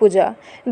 পূজা।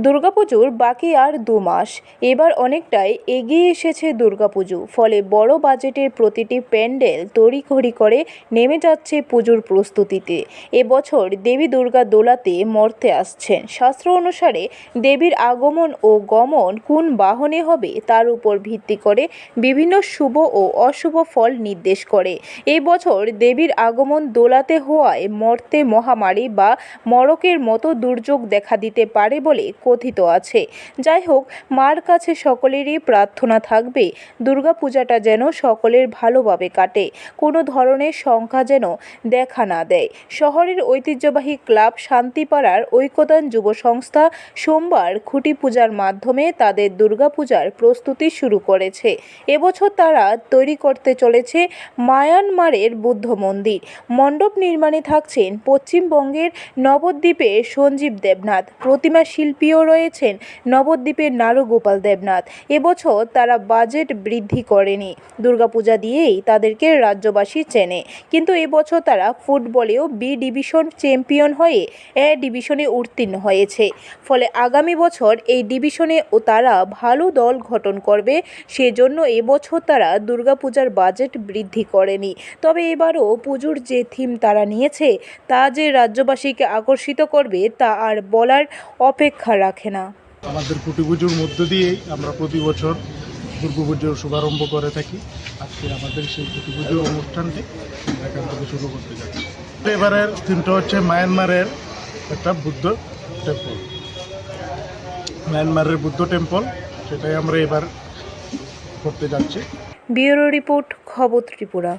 দুর্গাপুজোর বাকি আর দু মাস। এবার অনেকটাই এগিয়ে এসেছে দুর্গাপুজো। ফলে বড় বাজেটের প্রতিটি প্যান্ডেল তড়িঘড়ি করে নেমে যাচ্ছে পুজোর প্রস্তুতিতে। এবছর দেবী দুর্গা দোলাতে মর্তে আসছেন। শাস্ত্র অনুসারে দেবীর আগমন ও গমন কোন বাহনে হবে তার উপর ভিত্তি করে বিভিন্ন শুভ ও অশুভ ফল নির্দেশ করে। এই বছর দেবীর আগমন দোলাতে হওয়ায় মর্তে মহামারী বা মরকের মতো দুর্যোগ দেখা দিতে পারে বলে কথিত আছে। যাই হোক মার কাছে সকলেরই প্রার্থনা থাকবে। দুর্গাপূজাটা যেন সকলের ভালোভাবে কাটে। কোনো ধরনের সংখ্যা যেন দেখা না দেয়। শহরের ঐতিহ্যবাহী ক্লাব শান্তিপাড়ার ঐক্যদান যুব সংস্থা সোমবার খুঁটি পূজার মাধ্যমে তাদের দুর্গাপূজার প্রস্তুতি শুরু করেছে। এবছর তারা তৈরি করতে চলেছে মায়ানমারের বুদ্ধ মন্দির। মণ্ডপ নির্মাণে থাকছেন পশ্চিমবঙ্গের নবদ্বীপের সঞ্জীব দেবনাথ। প্রতিমা শিল্পীও রয়েছেন নবদ্বীপের নারু গোপাল দেবনাথ। এবছর তারা বাজেট বৃদ্ধি করেনি। দুর্গাপূজা দিয়েই তাদেরকে রাজ্যবাসী চেনে। কিন্তু এবছর তারা ফুটবলেও বি ডিভিশন চ্যাম্পিয়ন হয়ে এ ডিভিশনে উত্তীর্ণ হয়েছে। ফলে আগামী বছর এই ডিভিশনে ও তারা ভালো দল গঠন করবে, সেজন্য এবছর তারা দুর্গাপূজার বাজেট বৃদ্ধি করেনি। তবে এবারও পুজোর যে থিম তারা নিয়েছে, তা যে রাজ্যবাসীকে আকর্ষিত করবে, তা আর বলার অপেক্ষা রাখে না। আমাদের কুটি পুজোর মধ্য দিয়েই আমরা প্রতি বছর দুর্গা পুজোর শুভারম্ভ করে থাকি। আজকে আমাদের সেই কুটি পুজোর অনুষ্ঠানটি এখান থেকে শুরু করতে যাচ্ছি। এবারের থিমটা হচ্ছে মায়ানমারের একটা বুদ্ধ টেম্পল মায়ানমারের বুদ্ধ টেম্পল সেটাই আমরা এবার করতে যাচ্ছি। ব্যুরো রিপোর্ট খবর ত্রিপুরা।